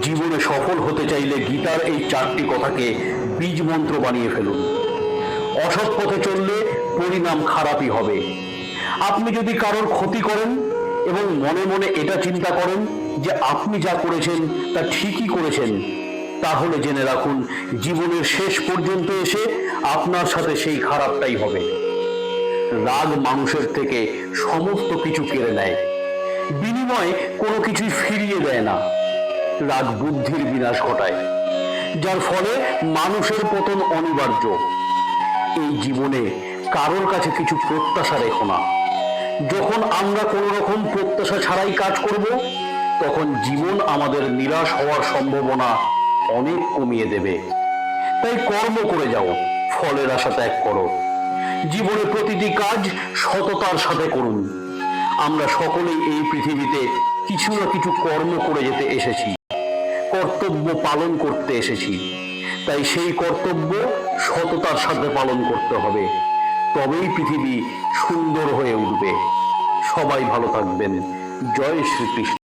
জীবনে সফল হতে চাইলে গীতার এই চারটি কথাকে বীজ মন্ত্র বানিয়ে ফেলুন। অসৎ পথে চললে পরিণাম খারাপই হবে। আপনি যদি কারোর ক্ষতি করেন এবং মনে মনে এটা চিন্তা করেন যে আপনি যা করেছেন তা ঠিকই করেছেন, তাহলে জেনে রাখুন, জীবনের শেষ পর্যন্ত এসে আপনার সাথে সেই খারাপটাই হবে। রাগ মানুষের থেকে সমস্ত কিছু কেড়ে নেয়। বিনিময়ে কোনো কিছুই ফিরিয়ে দেয় না। রাগ বুদ্ধির বিনাশ ঘটায়, যার ফলে মানুষের পতন অনিবার্য। এই জীবনে কারোর কাছে কিছু প্রত্যাশা রেখো না। যখন আমরা কোনো রকম প্রত্যাশা ছাড়াই কাজ করব, তখন জীবন আমাদের নিরাশ হওয়ার সম্ভাবনা অনেক কমিয়ে দেবে। তাই কর্ম করে যাও, ফলের আশা ত্যাগ করো। জীবনে প্রতিটি কাজ সততার সাথে করুন। আমরা সকলেই এই পৃথিবীতে কিছু না কিছু কর্ম করে যেতে এসেছি। কর্তব্য পালন করতে এসেছি। তাই সেই কর্তব্য সততার সাথে পালন করতে হবে। তবেই পৃথিবী সুন্দর হয়ে উঠবে। সবাই ভালো থাকবেন। জয় শ্রীকৃষ্ণ।